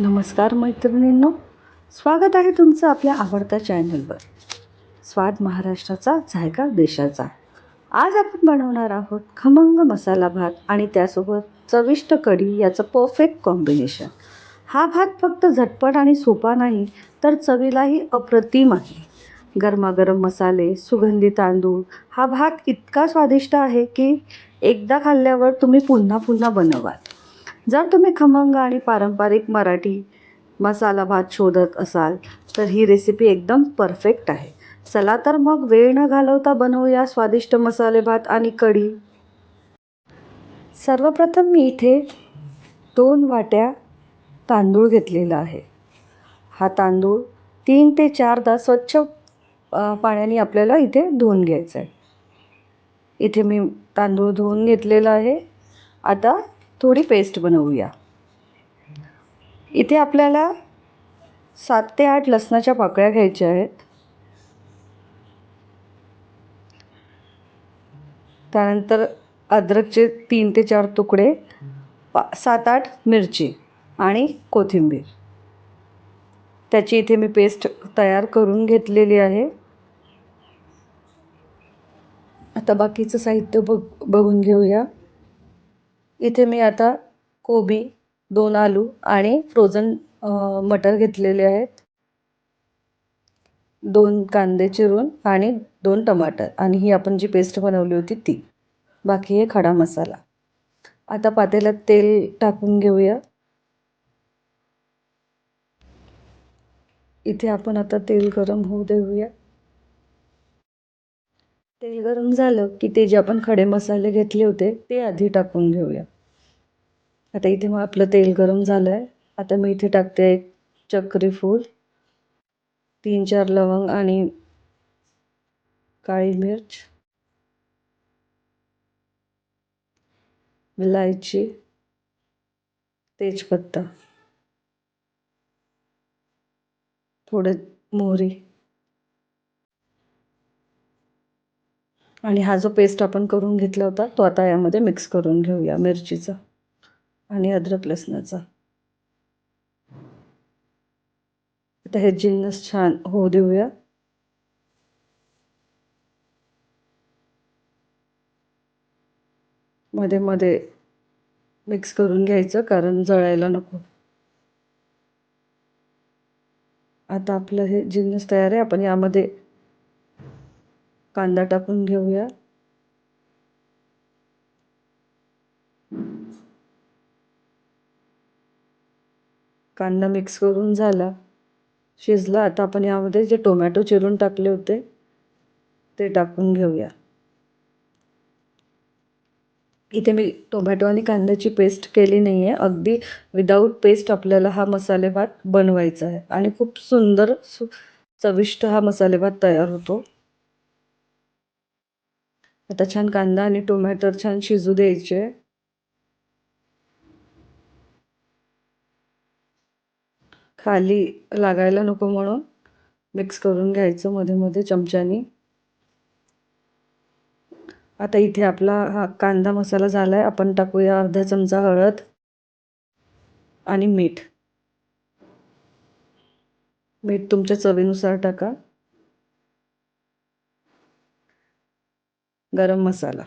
नमस्कार मैत्रिणींनो स्वागत आहे तुमचं आपल्या आवडत्या चॅनलवर. स्वाद महाराष्ट्राचा जायका देशाचा. आज आपण बनवणार आहोत खमंग मसाला भात आणि त्यासोबत चविष्ट कढी याचं परफेक्ट कॉम्बिनेशन हा भात फक्त झटपट आणि सोपा नाही तर चवीलाही अप्रतिम आहे. गरमागरम मसाले सुगंधी तांदूळ हा भात इतका स्वादिष्ट आहे की एकदा खाल्ल्यावर तुम्ही पुन्हा पुन्हा बनवाल. जर तुम्ही खमंग आणि पारंपरिक मराठी मसाला भात शोधत असाल तर ही रेसिपी एकदम परफेक्ट आहे. चला तर मग वेळ न घालवता बनवूया स्वादिष्ट मसाले भात आणि कढी. सर्वप्रथम मी इथे दोन वाट्या तांदूळ घेतलेला आहे. हा तांदूळ तीन ते चारदा स्वच्छ पाण्याने आपल्याला इथे धुवून घ्यायचं आहे इथे मी तांदूळ धुवून घेतलेला आहे. आता थोडी पेस्ट बनवूया. इथे आपल्याला सात ते आठ लसणाच्या पाकळ्या घ्यायच्या आहेत. त्यानंतर अद्रकचे तीन ते चार तुकडे पा सात आठ मिरची आणि कोथिंबीर. त्याची इथे मी पेस्ट तयार करून घेतलेली आहे. आता बाकीचं साहित्य बघ बघून घेऊया. इथे मी आता कोबी दोन आलू आणि फ्रोझन मटर घेतलेले आहेत. दोन कांदे चिरून आणि दोन टमाटर आणि ही आपण जी पेस्ट बनवली होती ती. बाकी आहे खडा मसाला. आता पातेल्यात तेल टाकून घेऊया. इथे आपण आता तेल गरम होऊ देऊया. तेल गरम झालं की ते जे आपण खडे मसाले घेतले होते ते आधी टाकून घेऊया. आता इथे मग आपलं तेल गरम झालं आहे आता मी इथे टाकते एक चक्री फूल तीन चार लवंग आणि काळी मिर्च विलायची तेजपत्ता थोडं मोहरी. आणि हा जो पेस्ट आपण करून घेतला होता तो आता यामध्ये मिक्स करून घेऊया मिरचीचा आणि अद्रक लसणाचा. आता हे जिन्नस छान होऊ देऊया. मध्ये मध्ये मिक्स करून घ्यायचं कारण जळायला नको. आता आपलं हे जिन्नस तयार आहे आपण यामध्ये कांदा टाकून घेऊया. कांदा मिक्स करून झाला. शिजला. आता आपण यामध्ये जे टोमॅटो चिरून टाकले होते ते टाकून घेऊया. इथे मी टोमॅटो आणि कांद्याची पेस्ट केली नाही आहे अगदी विदाऊट पेस्ट आपल्याला हा मसाले भात बनवायचा आहे. आणि खूप सुंदर सु चविष्ट हा मसाले भात तयार होतो. आता छान कांदा आणि टोमॅटो छान शिजू द्यायचे. खाली लागायला नको म्हणून मिक्स करून घ्यायचं मध्ये मध्ये चमच्यानी. आता इथे आपला हा कांदा मसाला झाला आहे आपण टाकूया अर्धा चमचा हळद आणि मीठ. मीठ तुमच्या चवीनुसार टाका. गरम मसाला.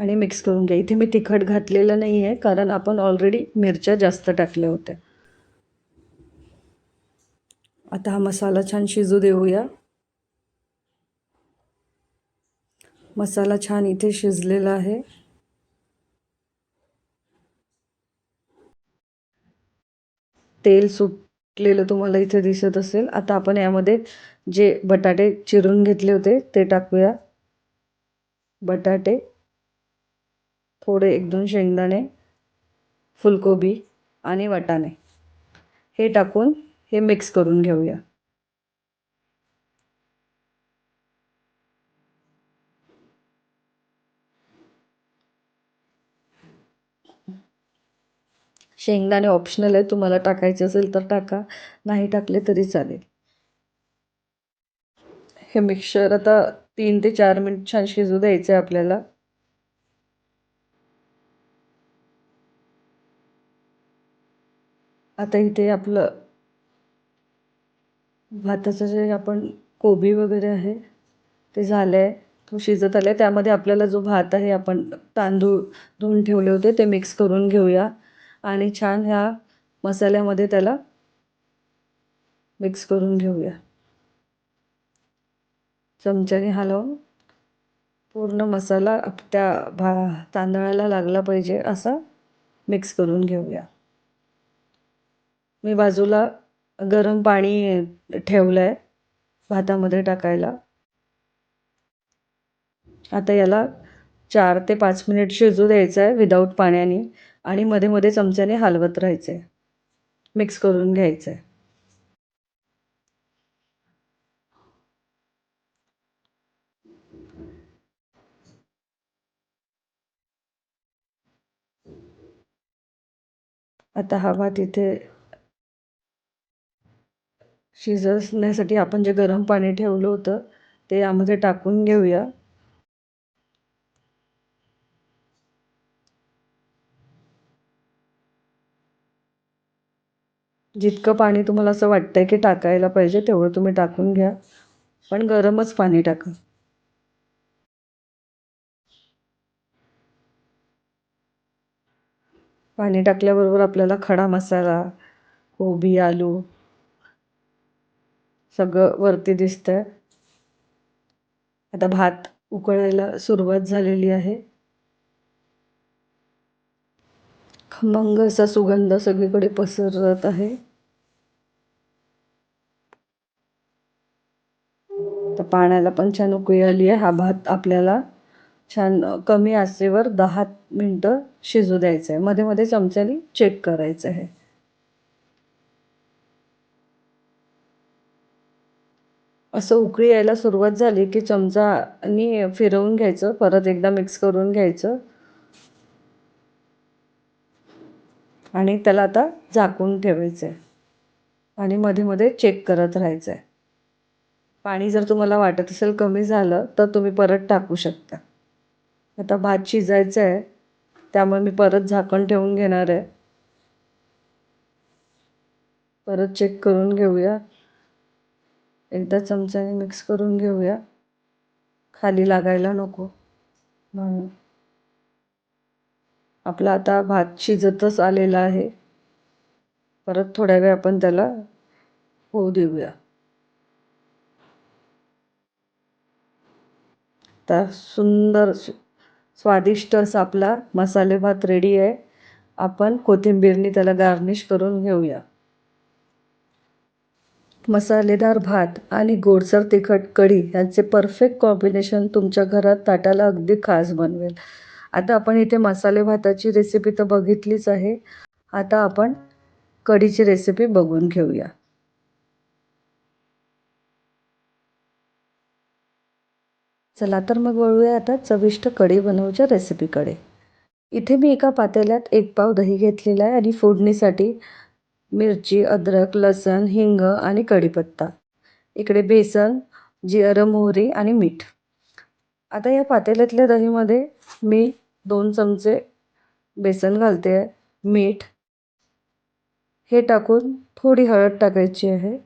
आणि मिक्स करून घ्या. इथे मी तिखट घातलेलं नाही आहे कारण आपण ऑलरेडी मिरच्या जास्त टाकल्या होत्या. आता हा मसाला छान शिजू देऊया. मसाला छान इथे शिजलेला आहे. तेल सुटलेलं तुम्हाला इथे दिसत असेल. आता आपण यामध्ये जे बटाटे चिरून घेतले होते ते टाकूया. बटाटे थोडे एक दोन शेंगदाणे फुलकोबी आणि वाटाणे. हे टाकून हे मिक्स करून घेऊया. शेंगदाणे ऑप्शनल आहे तुम्हाला टाकायचे असेल तर टाका. नाही टाकले तरी चालेल. हे मिक्सचर आता तीन ते चार मिनिट छान शिजू द्यायचं आहे आपल्याला. आता इथे आपलं भाताचं जे आपण कोबी वगैरे आहे ते झालं आहे तो शिजत आलं आहे त्यामध्ये आपल्याला जो भात आहे आपण तांदूळ धुवून ठेवले होते ते मिक्स करून घेऊया. आणि छान ह्या मसाल्यामध्ये त्याला मिक्स करून घेऊया. चमच्याने हलवून पूर्ण मसाला त्या भा तांदळाला लागला पाहिजे असा मिक्स करून घेऊया. मी बाजूला गरम पाणी ठेवलं आहे भातामध्ये टाकायला. आता याला चार ते पाच मिनिट शिजू द्यायचं आहे विदाऊट पाण्याने. आणि मध्ये मध्ये चमच्याने हलवत राहायचं. आहे मिक्स करून घ्यायचं. आहे आता हा भात इथे आपण जे गरम पाणी ठेवलं होतं ते यामध्ये टाकून घेऊया. जितकं पाणी तुम्हाला असं वाटतं आहे की टाकायला पाहिजे तेवढं तुम्ही टाकून घ्या. पण गरमच पाणी टाका. पाणी टाकल्याबरोबर आपल्याला खडा मसाला कोबी आलू सगळं वरती दिसतंय. आता भात उकळायला सुरुवात झालेली आहे. खमंग असा सुगंध सगळीकडे पसरत आहे. तर पाण्याला पण छान उकळी आली आहे. हा भात आपल्याला छान कमी आचेवर दहा मिनटं शिजू द्यायचं आहे. मध्ये मध्ये चमच्याने चेक करायचं आहे. असं उकळी यायला सुरुवात झाली की चमचानी फिरवून घ्यायचं परत एकदा मिक्स करून घ्यायचं. आणि त्याला आता झाकून ठेवायचं आहे. आणि मध्ये मध्ये चेक करत राहायचं आहे. पाणी जर तुम्हाला वाटत असेल कमी झालं तर तुम्ही परत टाकू शकता. आता भात शिजायचा आहे त्यामुळे मी परत झाकण ठेवून घेणार आहे. परत चेक करून घेऊया. एकदा चमच्याने मिक्स करून घेऊया. खाली लागायला नको. म्हणून. आपला आता भात शिजतच आलेला आहे. परत थोड्या वेळ आपण त्याला होऊ देऊया. आता सुंदर स्वादिष्ट असा आपला मसाले भात रेडी आहे. आपण कोथिंबीरनी त्याला गार्निश करून घेऊया. मसालेदार भात आणि गोडसर तिखट कढी यांचे परफेक्ट कॉम्बिनेशन तुमच्या घरात ताटाला अगदी खास बनवेल. आता आपण इथे मसाले भाताची रेसिपी तर बघितलीच आहे. आता आपण कढीची रेसिपी बघून घेऊया. चला तर मग वळूया आता चविष्ट कढी बनवूच्या रेसिपीकडे इथे मी एका पातेल्यात एक पाव दही घेतलेला आहे आणि फोडणीसाठी मिरची अद्रक लसण हिंग आणि कढीपत्ता. इकडे बेसन जिरं मोहरी आणि मीठ. आता या पातेल्यातल्या दहीमध्ये मी दोन चमचे बेसन घालते आहे. मीठ हे टाकून थोडी हळद टाकायची आहे.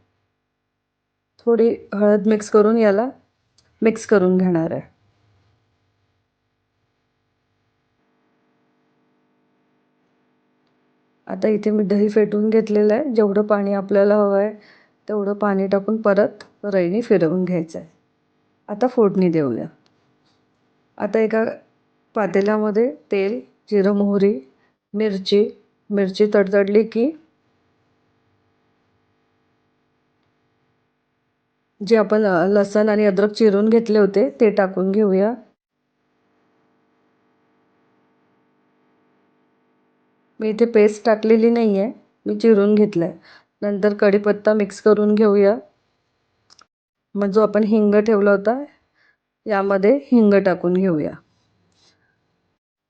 थोडी हळद मिक्स करून याला मिक्स करून घेणार आहे. आता इथे मी दही फेटून घेतलेलं आहे. जेवढं पाणी आपल्याला हवं आहे तेवढं पाणी टाकून परत रईने फिरवून घ्यायचं आहे. आता फोडणी देऊया. आता एका पातेल्यामध्ये तेल जिरं मोहरी मिरची मिरची तडतडली की जे आपण लसण आणि अद्रक चिरून घेतले होते ते टाकून घेऊया. मी इथे पेस्ट टाकलेली नाही आहे मी चिरून घेतलं आहे नंतर कढीपत्ता मिक्स करून घेऊया. मग जो आपण हिंग ठेवला होता यामध्ये हिंग टाकून घेऊया.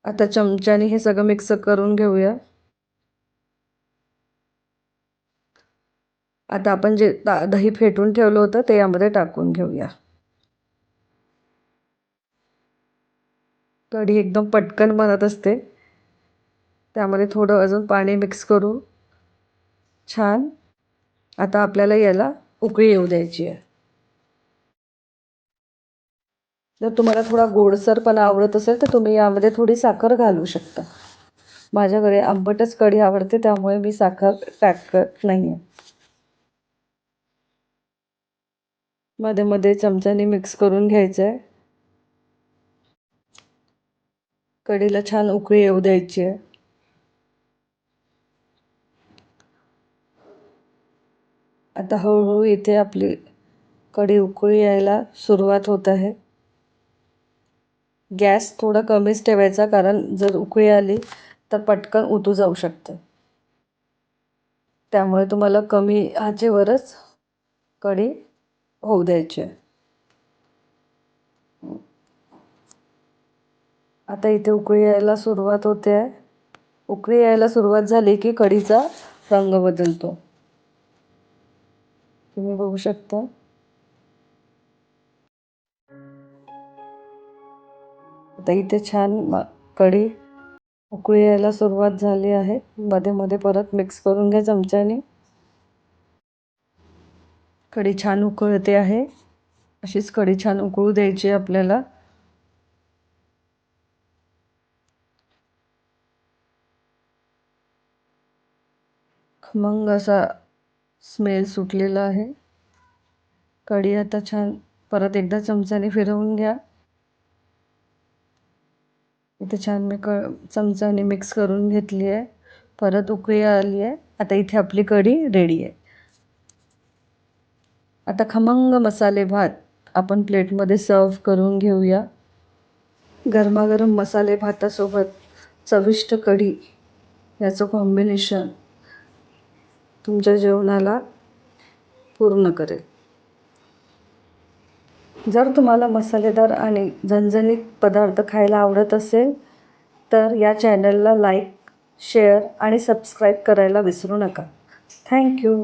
आता चमच्याने हे सगळं मिक्स करून घेऊया. आता आपण जे दही फेटून ठेवलं होतं ते यामध्ये टाकून घेऊया. कढी एकदम पटकन बनत असते. त्यामध्ये थोडं अजून पाणी मिक्स करू छान. आता आपल्याला याला उकळी येऊ द्यायची आहे. जर तुम्हाला थोडा गोडसरपणा आवडत असेल तर तुम्ही यामध्ये थोडी साखर घालू शकता. माझ्याकडे आंबटच कढी आवडते त्यामुळे मी साखर टाकत नाही आहे मध्ये मध्ये चमच्याने मिक्स करून घ्यायचं आहे कढीला छान उकळी येऊ द्यायची आहे. आता हळूहळू इथे आपली कढी उकळी यायला सुरुवात होत आहे. गॅस थोडा कमीच ठेवायचा कारण जर उकळी आली तर पटकन उतू जाऊ शकते. त्यामुळे तुम्हाला कमी आचेवरच कढी होऊ द्यायचे. आता इथे उकळी यायला सुरुवात होते. आहे उकळी यायला सुरुवात झाली की कढीचा रंग बदलतो. तुम्ही बघू शकता. आता इथे छान कढी उकळी यायला सुरुवात झाली आहे. मध्ये मध्ये परत मिक्स करून घ्या चमच्याने. कढी छान उकळते आहे. अशीच कढी छान उकळू द्यायची आहे आपल्याला. खमंग असा स्मेल सुटलेला आहे. कढी आता छान परत एकदा चमच्याने फिरवून घ्या. इथे छान मी क चमच्याने मिक्स करून घेतली आहे. परत उकळी आली आहे. आता इथे आपली कढी रेडी आहे. आता खमंग मसाले भात आपण प्लेटमध्ये सर्व करून घेऊया. गरमागरम मसाले भातासोबत चविष्ट कढी याचं कॉम्बिनेशन तुमच्या जेवणाला पूर्ण करेल. जर तुम्हाला मसालेदार आणि झणझणीत पदार्थ खायला आवडत असेल तर या चॅनलला लाईक शेअर आणि सबस्क्राईब करायला विसरू नका. थँक्यू